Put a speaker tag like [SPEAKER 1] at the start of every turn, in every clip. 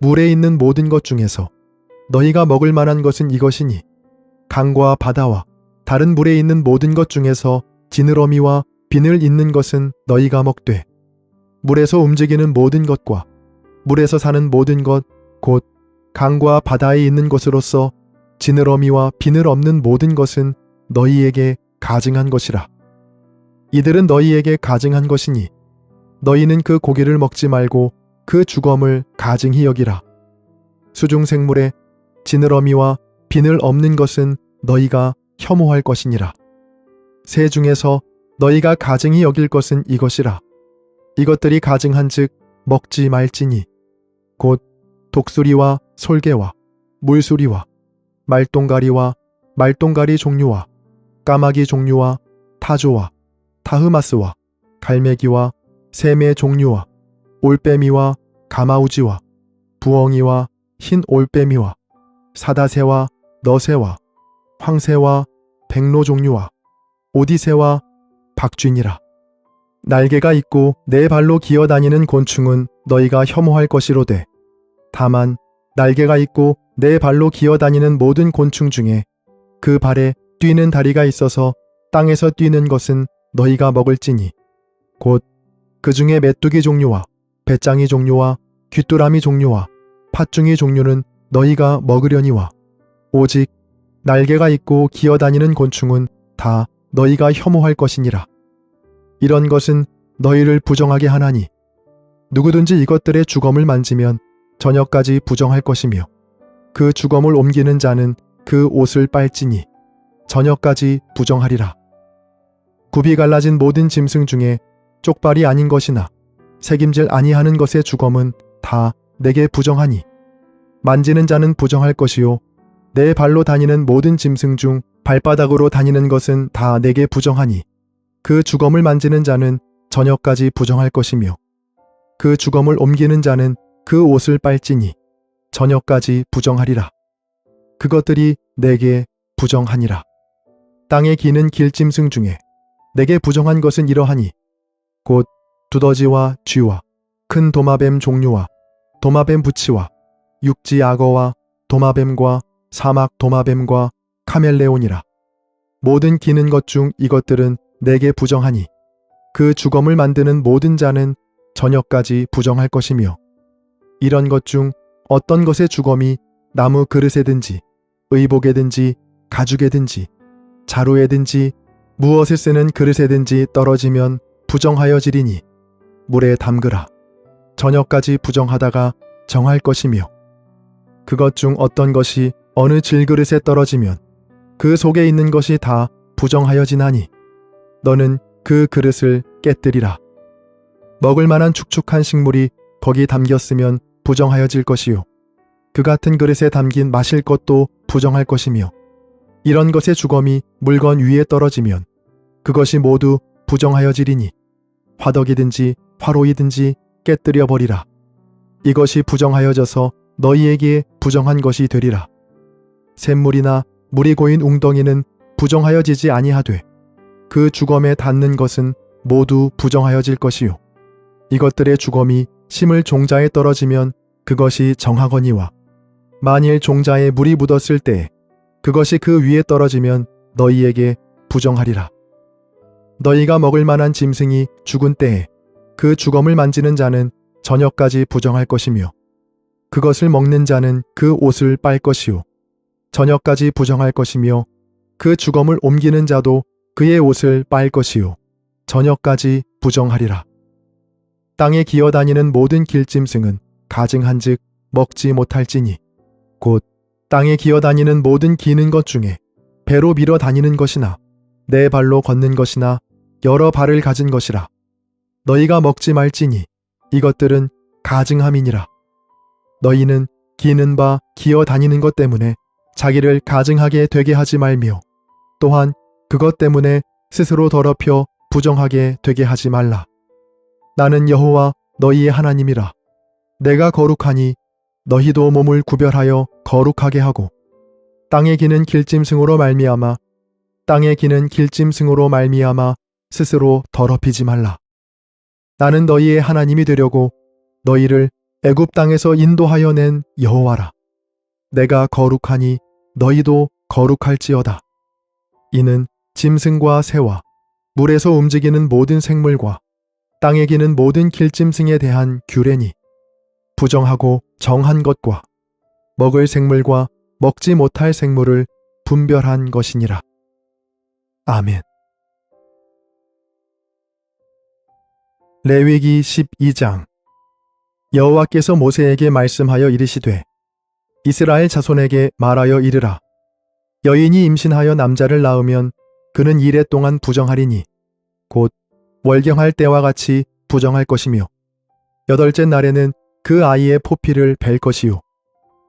[SPEAKER 1] 물에 있는 모든 것 중에서 너희가 먹을 만한 것은 이것이니 강과 바다와 다른 물에 있는 모든 것 중에서 지느러미와 비늘 있는 것은 너희가 먹되 물에서 움직이는 모든 것과 물에서 사는 모든 것 곧 강과 바다에 있는 것으로서 지느러미와 비늘 없는 모든 것은 너희에게 가증한 것이라. 이들은 너희에게 가증한 것이니 너희는 그 고기를 먹지 말고 그 주검을 가증히 여기라. 수중 생물에 지느러미와 비늘 없는 것은 너희가 혐오할 것이니라. 새 중에서 너희가 가증히 여길 것은 이것이라. 이것들이 가증한즉 먹지 말지니 곧 독수리와 솔개와 물수리와 말똥가리와 말똥가리 종류와 까마귀 종류와 타조와 타흐마스와 갈매기와 샘의 종류와 올빼미와 가마우지와 부엉이와 흰 올빼미와 사다새와 너새와 황새와 백로 종류와 오디새와 박쥐니라. 날개가 있고 네 발로 기어다니는 곤충은 너희가 혐오할 것이로되 다만 날개가 있고 네 발로 기어다니는 모든 곤충 중에 그 발에 뛰는 다리가 있어서 땅에서 뛰는 것은 너희가 먹을지니 곧 그 중에 메뚜기 종류와 배짱이 종류와 귀뚜라미 종류와 팥중이 종류는 너희가 먹으려니와 오직 날개가 있고 기어다니는 곤충은 다 너희가 혐오할 것이니라. 이런 것은 너희를 부정하게 하나니 누구든지 이것들의 주검을 만지면 저녁까지 부정할 것이며 그 주검을 옮기는 자는 그 옷을 빨지니 저녁까지 부정하리라. 굽이 갈라진 모든 짐승 중에 쪽발이 아닌 것이나 색임질 아니하는 것의 주검은 다 내게 부정하니. 만지는 자는 부정할 것이요. 내 발로 다니는 모든 짐승 중 발바닥으로 다니는 것은 다 내게 부정하니. 그 주검을 만지는 자는 저녁까지 부정할 것이며 그 주검을 옮기는 자는 그 옷을 빨지니 저녁까지 부정하리라. 그것들이 내게 부정하니라. 땅에 기는 길짐승 중에 내게 부정한 것은 이러하니 곧 두더지와 쥐와 큰 도마뱀 종류와 도마뱀 부치와 육지 악어와 도마뱀과 사막 도마뱀과 카멜레온이라. 모든 기는 것 중 이것들은 내게 부정하니 그 주검을 만드는 모든 자는 저녁까지 부정할 것이며 이런 것 중 어떤 것의 주검이 나무 그릇에든지 의복에든지 가죽에든지 자루에든지 무엇을 쓰는 그릇에든지 떨어지면 부정하여지리니 물에 담그라. 저녁까지 부정하다가 정할 것이며 그것 중 어떤 것이 어느 질그릇에 떨어지면 그 속에 있는 것이 다 부정하여지나니 너는 그 그릇을 깨뜨리라. 먹을 만한 축축한 식물이 거기 담겼으면 부정하여질 것이요. 그 같은 그릇에 담긴 마실 것도 부정할 것이며 이런 것의 주검이 물건 위에 떨어지면 그것이 모두 부정하여지리니 화덕이든지 화로이든지 깨뜨려 버리라. 이것이 부정하여져서 너희에게 부정한 것이 되리라. 샘물이나 물이 고인 웅덩이는 부정하여지지 아니하되 그 주검에 닿는 것은 모두 부정하여질 것이요. 이것들의 주검이 심을 종자에 떨어지면 그것이 정하거니와 만일 종자에 물이 묻었을 때 그것이 그 위에 떨어지면 너희에게 부정하리라. 너희가 먹을 만한 짐승이 죽은 때에 그 주검을 만지는 자는 저녁까지 부정할 것이며 그것을 먹는 자는 그 옷을 빨 것이요. 저녁까지 부정할 것이며 그 주검을 옮기는 자도 그의 옷을 빨 것이요. 저녁까지 부정하리라. 땅에 기어다니는 모든 길짐승은 가증한즉 먹지 못할지니 곧 땅에 기어다니는 모든 기는 것 중에 배로 밀어 다니는 것이나 네 발로 걷는 것이나 여러 발을 가진 것이라 너희가 먹지 말지니 이것들은 가증함이니라. 너희는 기는 바 기어 다니는 것 때문에 자기를 가증하게 되게 하지 말며 또한 그것 때문에 스스로 더럽혀 부정하게 되게 하지 말라. 나는 여호와 너희의 하나님이라. 내가 거룩하니 너희도 몸을 구별하여 거룩하게 하고 땅에 기는 길짐승으로 말미암아 땅에 기는 길짐승으로 말미암아 스스로 더럽히지 말라. 나는 너희의 하나님이 되려고 너희를 애굽 땅에서 인도하여 낸 여호와라. 내가 거룩하니 너희도 거룩할지어다. 이는 짐승과 새와 물에서 움직이는 모든 생물과 땅에 기는 모든 길짐승에 대한 규례니 부정하고 정한 것과 먹을 생물과 먹지 못할 생물을 분별한 것이니라. 아멘. 레위기 12장. 여호와께서 모세에게 말씀하여 이르시되 이스라엘 자손에게 말하여 이르라. 여인이 임신하여 남자를 낳으면 그는 이래 동안 부정하리니 곧 월경할 때와 같이 부정할 것이며 여덟째 날에는 그 아이의 포피를 벨 것이요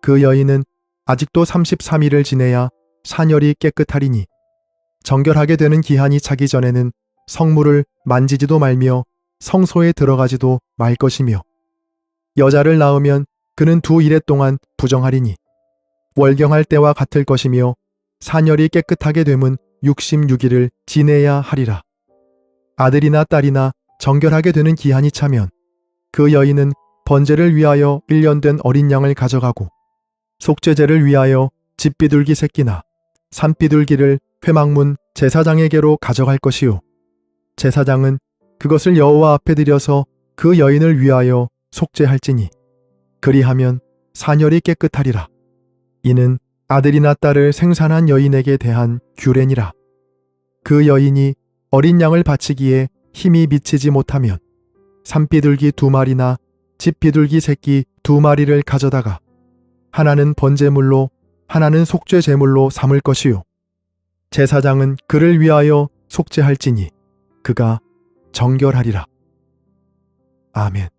[SPEAKER 1] 그 여인은 아직도 33일을 지내야 사녀리 깨끗하리니 정결하게 되는 기한이 차기 전에는 성물을 만지지도 말며 성소에 들어가지도 말 것이며 여자를 낳으면 그는 두 일해 동안 부정하리니 월경할 때와 같을 것이며 사녀리 깨끗하게 되면 66일을 지내야 하리라. 아들이나 딸이나 정결하게 되는 기한이 차면 그 여인은 번제를 위하여 1년 된 어린 양을 가져가고 속죄제를 위하여 집비둘기 새끼나 산비둘기를 회막문 제사장에게로 가져갈 것이요 제사장은 그것을 여호와 앞에 들여서 그 여인을 위하여 속죄할지니. 그리하면 사녀리 깨끗하리라. 이는 아들이나 딸을 생산한 여인에게 대한 규례니라. 그 여인이 어린 양을 바치기에 힘이 미치지 못하면 산비둘기 두 마리나 집비둘기 새끼 두 마리를 가져다가 하나는 번제물로 하나는 속죄 제물로 삼을 것이요. 제사장은 그를 위하여 속죄할지니 그가 정결하리라. 아멘.